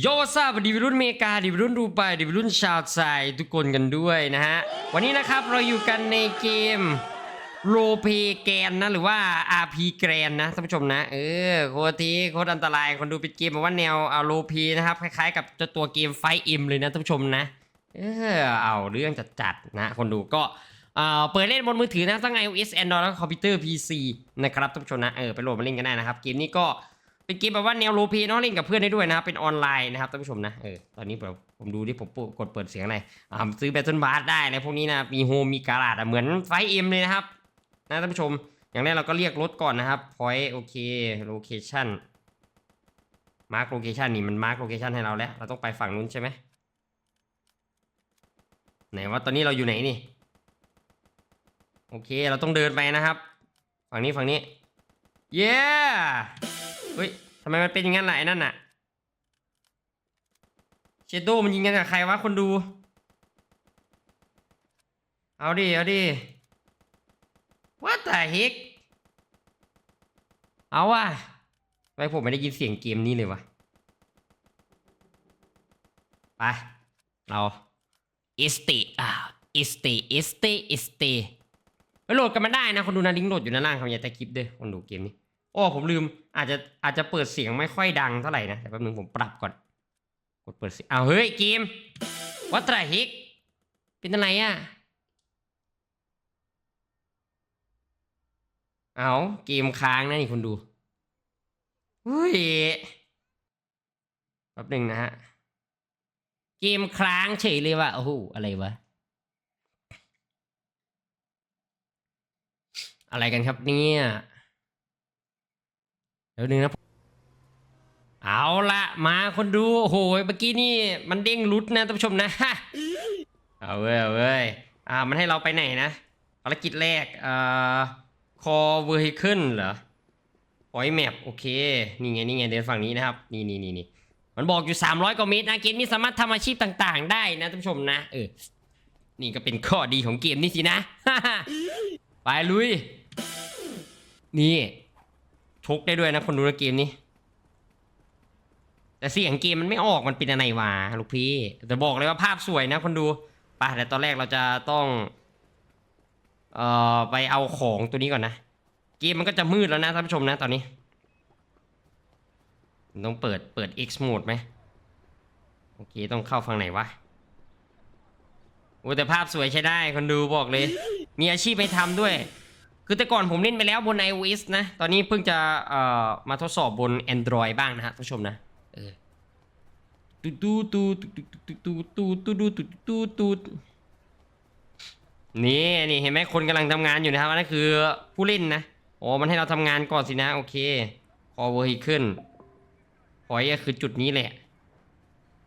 โยซาบดีวรุ่นอเมริกาดีวรุ่นดูไบดีวรุ่นชาวไทยทุกคนกันด้วยนะฮะ วันนี้นะครับเราอยู่กันในเกมโรเพแกนนะ หรือว่า RP แกรนนะท่านผู้ชมนะ เออโคตรทีโคตรอันตรายคนดูเป็นเกมแบบว่าแนวเอาโรเพนะครับ คล้ายๆ กับจ้าตัวเกมไฟเอ็มเลยนะท่านผู้ชมนะ เออเอาเรื่องจัดๆนะ คนดูก็เอ่อเปิดเล่นบนมือถือนะทั้ง iOS Android แล้วก็คอมพิวเตอร์ PC นะครับท่านผู้ชมนะเออไปโหลดมาเล่นกันได้นะครับ เกมนี้ก็ เป็นแบบว่าแนวโรเพลย์เนาะเล่นกับเพื่อนได้ด้วยนะครับเป็นออนไลน์นะครับท่านผู้ชมนะเออตอนนี้ผมผมดูที่ผมกดเปิดเสียงอะไรอ่าซื้อแบตเทิลบาร์ได้อะไรพวกนี้นะมีโฮมมีการาดเหมือนไฟเอ็มเลยนะครับนะท่านผู้ชม อย่างแรกเราก็เรียกรถก่อนนะครับ point โอเค location มาร์คโลเคชันนี่มันมาร์คโลเคชันให้เราแล้ว เราต้องไปฝั่งนู้นใช่ไหมไหนว่าตอนนี้เราอยู่ไหนนี่ โอเคเราต้องเดินไปนะครับ ฝั่งนี้ฝั่งนี้ เย้ เฮ้ยทำไมมันเป็นอย่างนั้นล่ะไอ้นั่นน่ะเชโดมันยิงกันกับใครวะคนดู เอาดิ เอาดิ What the heck เอาว่ะทำไมผมไม่ได้ยินเสียงเกมนี้เลยวะ ไป เราอิสติอ่าอิสติอิสติอิสติไปโหลดกันมาได้นะ คนดูนะลิงก์โหลดอยู่ด้านล่างครับอย่าแต่คลิปเด้อคนดูเกมนี้ โอ้ผมลืม อาจจะอาจจะเปิดเสียงไม่ค่อยดังเท่าไหร่นะแต่แป๊บนึงผมปรับก่อน กดเปิดเสียงอ้าวเฮ้ยเกมวัตรฮิกเป็นอะไรอะเอาเกมค้างนะนี่คนดูเฮ้ยแป๊บหนึ่งนะฮะ เกมค้างเฉยเลยว่ะโอ้โหอะไรวะ อะไรกันครับเนี่ย เดี๋ยวนึงนะ เอาละมาคนดู โอ้โห เมื่อกี้นี่มันเด้งรุดนะท่านผู้ชมนะ เอาเว้ยเอาเว้ย อ่า มันให้เราไปไหนนะ ภารกิจแรกอ่า core vehicle เหรอ point map โอเค นี่ไง นี่ไง เดินฝั่งนี้นะครับ นี่นี่นี่นี่มันบอกอยู่ 300 กว่าเมตรนะ เกมนี้สามารถทำอาชีพต่าง ๆ ได้นะท่านผู้ชมนะ เออ นี่ก็เป็นข้อดีของเกมนี้สินะ ไปลุย นี่ ชกได้ด้วยนะคนดูนเกมนี้ แต่เสียงเกมมันไม่ออกมันเป็นอะไรวะลูกพี่ แต่บอกเลยว่าภาพสวยนะคนดูไปแต่ตอนแรกเราจะต้อง เอ่อไปเอาของตัวนี้ก่อนนะ เกมมันก็จะมืดแล้วนะท่านผู้ชมนะตอนนี้ ต้องเปิดเปิด X mode ไหมโอเคต้องเข้าฝั่งไหนวะโอ้แต่ภาพสวยใช้ได้คนดูบอกเลย มีอาชีพให้ทำด้วย คือแต่ก่อนผมเล่นไปแล้วบน iOS นะ ตอนนี้เพิ่งจะเอ่อมาทดสอบบน Android บ้างนะฮะท่านผู้ชมนะเออตูตูตูตูตูตูตูตูตูตูนี่นี่เห็นไหมคนกำลังทำงานอยู่นะครับนั่นคือผู้เล่นนะอ๋อมันให้เราทำงานก่อนสินะ โอเคพอเวอร์ขึ้นพอยก็คือจุดนี้แหละ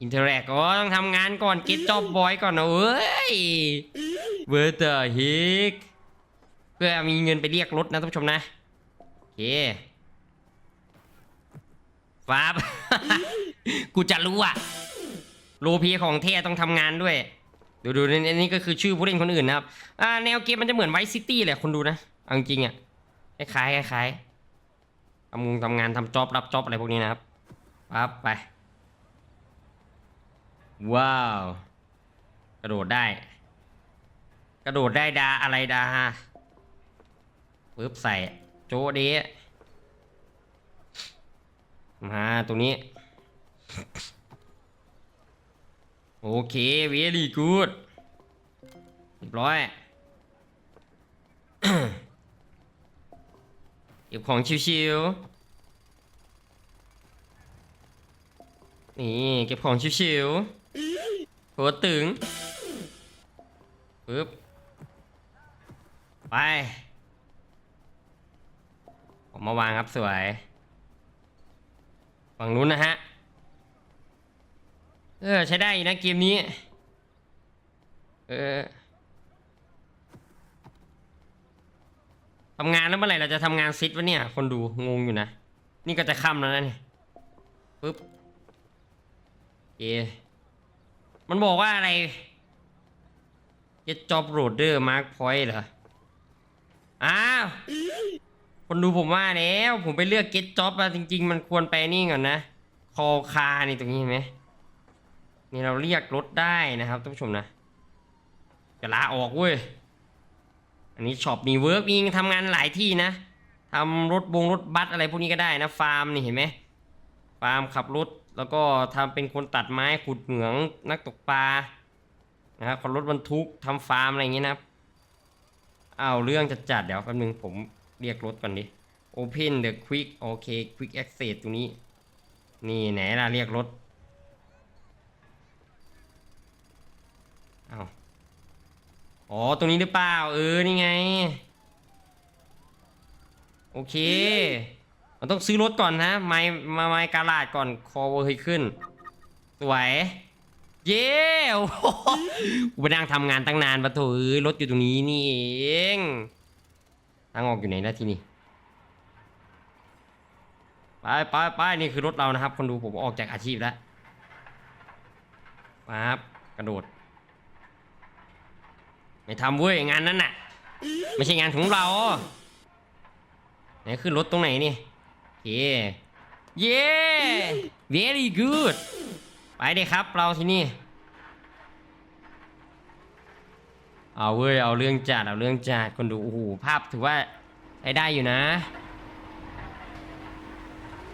อินเทอร์แรกก็ต้องทำงานก่อนก็ตจอบบอยก่อนนะเว้ยเวอร์เตอร์ฮิก เพื่อมีเงินไปเรียกรถนะท่านผู้ชมนะโอเคฟ้าบ กูจะรู้อะโลพีของเท่ต้องทำงานด้วย ดูดูนี่นี่ก็คือชื่อผู้เล่นคนอื่นนะครับ อ่าแนวเกมมันจะเหมือนไวซิตี้แหละคนดูนะเอาจริงๆอะคล้ายๆคล้ายๆทำงานทำงานทำจ็อบรับจ็อบอะไรพวกนี้นะครับปั๊บไป ว้าว กระโดดได้ กระโดดได้ดาอะไรดาฮะ ปึ๊บใส่ โจเดะมาตรงนี้ โอเค very good เรียบร้อยเก็บของชิวๆ นี่ เก็บของชิวๆหัวตึงปึ๊บ ไป ผมมาวางครับสวย ฝั่งนู้นนะฮะ เออ ใช้ได้นะเกมนี้ เออทำงานแล้วเมื่อไหร่เราจะทำงานซิดวะเนี่ย คนดูงงอยู่นะ นี่ก็จะค่ำแล้วนะเนี่ยปึ๊บเอมันบอกว่าอะไร get job loader mark point เหรอ อ้าว คนดูผมว่าแล้วผมไปเลือก get job อะจริง ๆ มันควรไปนี่ก่อนนะ คอคานี่ตรงนี้เห็นไหมนี่เราเรียกรถได้นะครับท่านผู้ชมนะจะลาออกเว้ย อันนี้ช็อปนี่เวิร์กมีทำงานหลายที่นะทำรถบงรถบัสอะไรพวกนี้ก็ได้นะฟาร์มนี่เห็นไหมฟาร์มขับรถแล้วก็ทำเป็นคนตัดไม้ขุดเหมืองนักตกปลานะครับขับรถบรรทุกทำฟาร์มอะไรอย่างเงี้ยนะครับอ้าวเรื่องจะจัดเดี๋ยวแป๊บนึงผม เรียกรถก่อนดิ Open the quick โอเค quick access ตรงนี้ นี่ไหนล่ะเรียกรถ เอ้าอ๋อ ตรงนี้หรือเปล่า เออ นี่ไง โอเค มันต้องซื้อรถก่อนนะ ไม้มาไม้กาลาดก่อนคอเวอร์ขึ้น สวย เย้โอ้โหไปนั่งทำงานตั้งนานปะโถเอ้ยรถอยู่ตรงนี้นี่เองางออกอยู่ไหนแล้วทีนี้ไปไปไปนี่คือรถเรานะครับ คนดูผมออกจากอาชีพแล้วปั๊บกระโดด ไม่ทำเว้ยงานนั้นน่ะ ไม่ใช่งานของเราไหนขึ้นรถตรงไหนนี่โอเคเย้ very good ไปเลยครับเราที่นี่ เอาเว้ยเอาเรื่องจัดเอาเรื่องจัดคนดูโอ้โหภาพถือว่าใช้ได้อยู่นะ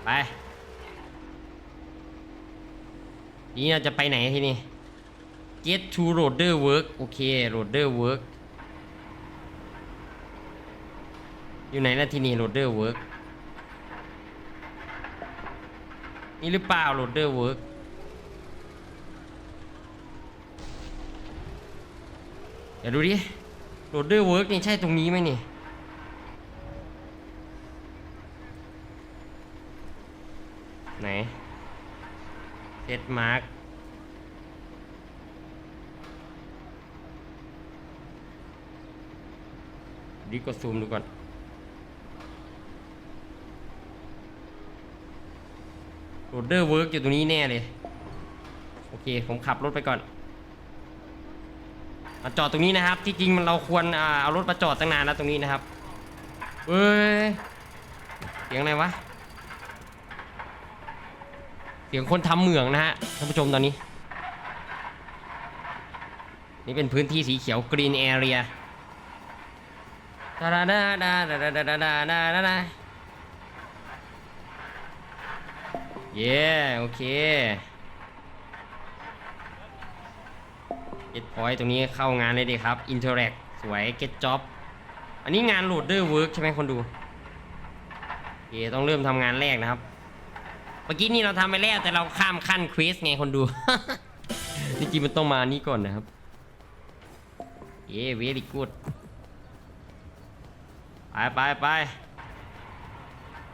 ไปนี่เราจะไปไหนทีนี่ get to loader work โอเค loader work อยู่ไหนล่ะทีนี่ loader work นี่หรือเปล่า loader work เดี๋ยวดูดิ loader work นี่ใช่ตรงนี้ไหมนี่ไหนเซตมาร์กดีกดซูมดูก่อนโหลดเดอร์เวิร์กอยู่ตรงนี้แน่เลย โอเค ผมขับรถไปก่อน มาจอดตรงนี้นะครับ ที่จริงมันเราควรอ่าเอารถมาจอดตั้งนานแล้วตรงนี้นะครับเฮ้ยเสียงอะไรวะ เสียงคนทำเหมืองนะฮะท่านผู้ชมตอนนี้ นี่เป็นพื้นที่สีเขียวกรีนแอเรียดาดาดาดาดาดาดาดาดาดาดาเย้โอเค เก็ตพอยต์ตรงนี้เข้างานเลยดีครับ Interact สวย Get Job อันนี้งานโหลดดอร์เวิร์กใช่ไหมคนดูโอเคต้องเริ่มทำงานแรกนะครับ เมื่อกี้นี่เราทำไปแล้วแต่เราข้ามขั้นควิสไงคนดู จริงๆมันต้องมานี่ก่อนนะครับเย้เวรี่กูดไปไปไป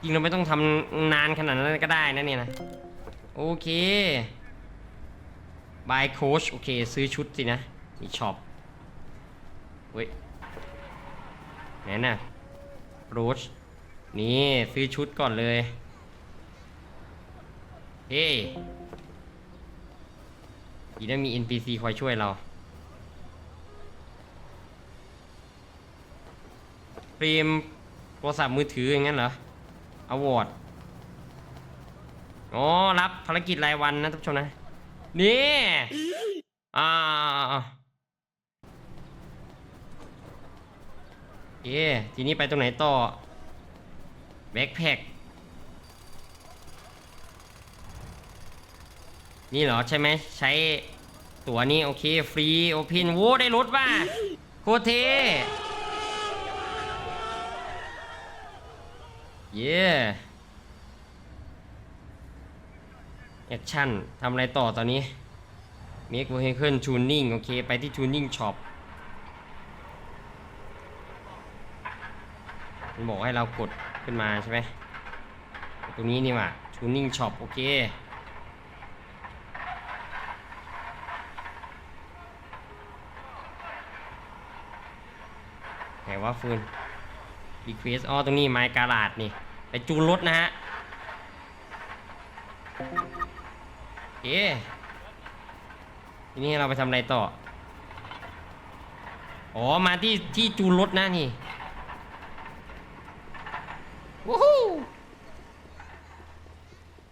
จริงเราไม่ต้องทำนานขนาดนั้นก็ได้นะเนี่ยนะ โอเค บายโค้ชโอเค ซื้อชุดสินะ มีช็อปเว้ยไหนน่ะโรชนี่ ซื้อชุดก่อนเลย เฮ้ยดีนะมี NPC คอยช่วยเราเฟรมโทรศัพท์มือถืออย่างนั้นเหรออวอร์ดอ๋อ รับภารกิจรายวันนะท่านผู้ชมนะ นี่อ่าเอ๊ทีนี้ไปตรงไหนต่อแบ็คแพ็คนี่เหรอใช่ไหมใช้ตัวนี้โอเค ฟรี โอเพนโว้ได้รถว่ะโคตรเทเย้ แอคชั่นทำอะไรต่อตอนนี้ Make Vehicle Tuning โอเค ไปที่ Tuning Shop มันบอกให้เรากดขึ้นมาใช่ไหมตรงนี้นี่ว่ะ Tuning Shop โอเคไหนว่าฟืนรีเควสอ๋อ ตรงนี้ไม้กาลาดนี่ ไปจูนรถนะฮะ เคทีนี้เราไปทำอะไรต่อ อ๋อ มาที่ที่จูนรถนะนี่วู้ฮู้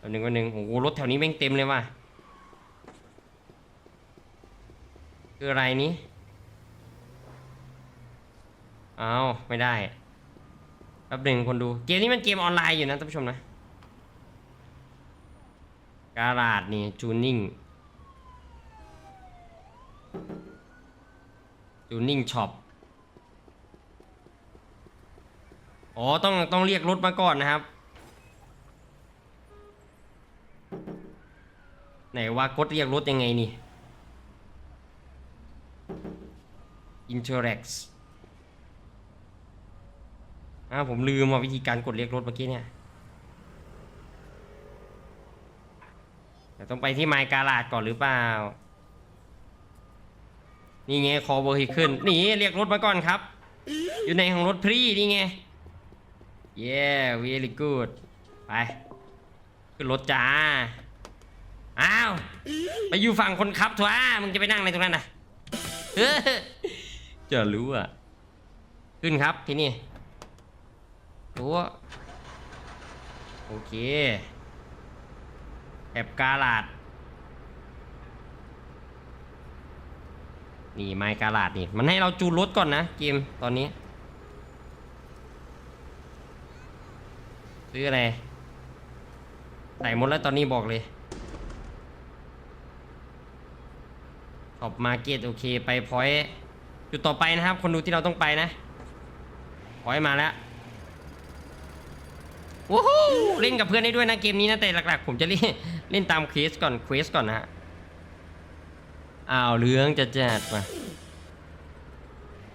ตัวหนึ่งวันหนึ่งโอ้โหรถแถวนี้แม่งเต็มเลยว่ะ คืออะไรนี้เอาไม่ได้แป๊บหนึ่งคนดู เกมนี้มันเกมออนไลน์อยู่นะท่านผู้ชมนะ การาดนี่จูนิ่งจูนิ่งช็อปอ๋อต้องต้องเรียกรถมาก่อนนะครับ ไหนว่ากดเรียกรถยังไงนี่ Interact อ้าวผมลืมว่าวิธีการกดเรียกรถเมื่อกี้เนี่ย เดี๋ยวต้องไปที่ไมค์การาดก่อนหรือเปล่า นี่ไงคอเวอร์ฮิขึ้นนี่เรียกรถมาก่อนครับ อยู่ในของรถพรีนี่ไง เย้ very good ไป ขึ้นรถจ้า อ้าว ไปอยู่ฝั่งคนขับทัวร์มึงจะไปนั่งในตรงนั้นนะเฮ้อจะรู้อะ ขึ้นครับที่นี่รู้โอเค แอบกาลาด นี่ไมค์กาลาดนี่ มันให้เราจูนรถก่อนนะเกมตอนนี้ ซื้ออะไร ใส่หมดแล้วตอนนี้บอกเลยขอบมาเก็ตโอเคไปพอยต์จุดต่อไปนะครับ คนดูที่เราต้องไปนะพอยต์มาแล้วว้ฮู้เล่นกับเพื่อนได้ด้วยนะเกมนี้นะแต่หลักๆ ผมจะเล่น เล่นตามเควสก่อนเควสก่อนนะฮะอ้าวเรื่องจะจัดมา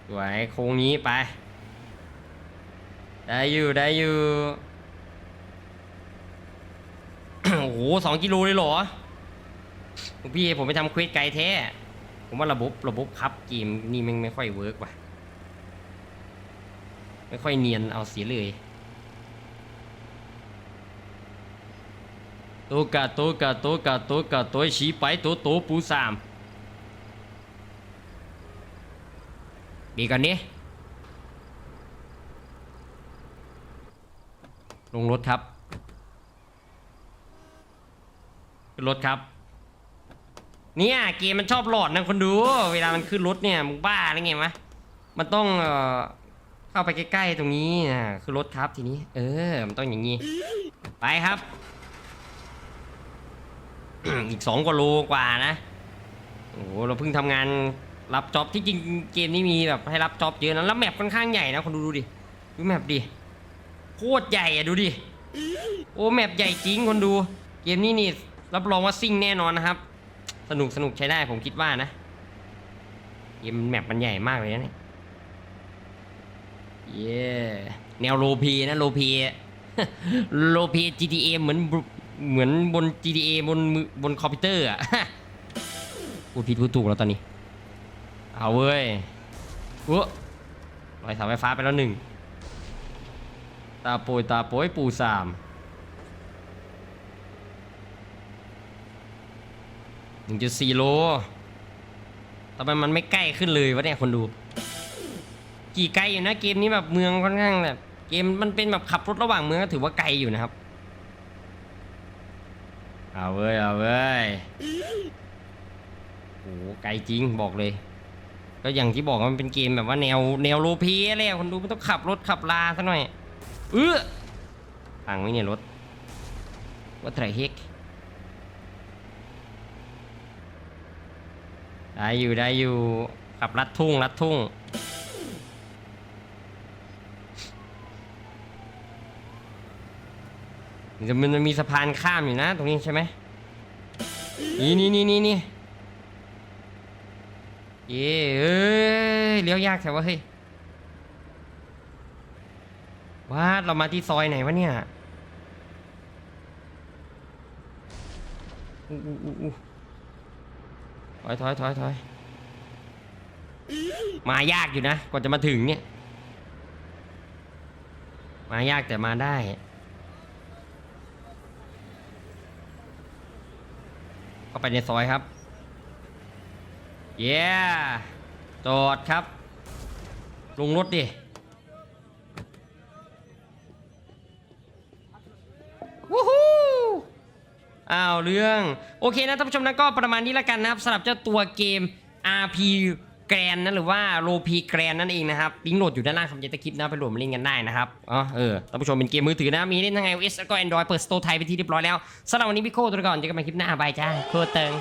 สวยโค้งนี้ไป ได้อยู่ได้อยู่ โอ้โหสองกิโลเลยเหรอพี่ผมไปทำเควสไกลแท้ ผมว่าระบบระบบครับเกมนี่มันไม่ค่อยเวิร์กว่ะ ไม่ค่อยเนียนเอาเสียเลย โตกะโตกะโตกะโตกะโตยชี้ไปโตโตปูสามดีกันนี้ลงรถครับขึ้นรถครับ เนี่ยเกมมันชอบหลอดนะคนดู เวลามันขึ้นรถเนี่ยมึงบ้าอะไรไงวะมันต้องเอ่อเข้าไปใกล้ๆตรงนี้นะคือรถครับทีนี้ เออ มันต้องอย่างนี้ ไปครับ อีกสองกว่าโลกว่านะโอ้โหเราเพิ่งทำงานรับจ็อบที่จริงเกมนี้มีแบบให้รับจ็อบเยอะนะแล้วแมปค่อนข้างใหญ่นะคนดูดูดิดูแมปดิโคตรใหญ่อะดูดิโอ้แมปใหญ่จริงคนดู เกมนี้นี่รับรองว่าซิ่งแน่นอนนะครับ สนุกสนุกใช้ได้ผมคิดว่านะเกมแมปมันใหญ่มากเลยนะเนี่ยเย้แนวโลพีนะโลพีโลพี GTA เหมือน เหมือนบน GTA บนมือบนคอมพิวเตอร์อะ พูดผิดพูดถูกแล้วตอนนี้ เอาเว้ยอุ๊ยลอยเสาไฟฟ้าไปแล้วหนึ่ง ตาโปยตาโปยปูสามหนึ่งจุดสี่โลทำไมมันไม่ใกล้ขึ้นเลยวะเนี่ยคนดู กี่ไกลอยู่นะเกมนี้แบบเมืองค่อนข้างแบบเกมมันเป็นแบบขับรถระหว่างเมืองก็ถือว่าไกลอยู่นะครับ เอาเว้ยเอาเว้ยโอ้โหไกลจริงบอกเลย ก็อย่างที่บอกมันเป็นเกมแบบว่าแนวแนวโลเพอะไรอะคนดูมันต้องขับรถขับลาซะหน่อย เออพังไว้เนี่ยรถว่าไตรเฮกได้อยู่ได้อยู่ขับลัดทุ่งลัดทุ่ง มันมันมีสะพานข้ามอยู่นะ ตรงนี้ใช่ไหมนี่นี่นี่นี่นี่เย้เอ้ยเลี้ยวยากแต่ว่าเฮ้ยว้าเรามาที่ซอยไหนวะเนี่ยถอยถอยถอยถอยมายากอยู่นะกว่าจะมาถึงเนี่ย มายากแต่มาได้ เข้าไปในซอยครับเย้จอดครับ ลงรถดิวู้ฮู้อ้าวเรื่อง โอเคนะท่านผู้ชมนะก็ประมาณนี้ละกันนะครับสำหรับเจ้าตัวเกม RP แกรนนะหรือว่าโลพีแกรนนั่นเองนะครับลิงก์โหลดอยู่ด้านล่างคำเจตคลิปนะไปโหลดมาเล่นกันได้นะครับอ๋อเออท่านผู้ชมเป็นเกมมือถือนะมีเล่นทั้ง iOS แล้วก็แอนดรอยเปิดสโตร์ไทยไปที่เรียบร้อยแล้วสำหรับวันนี้พี่โคตัวก่อนเจอกันใหม่คลิปหน้าบายจ้าโคตรเติง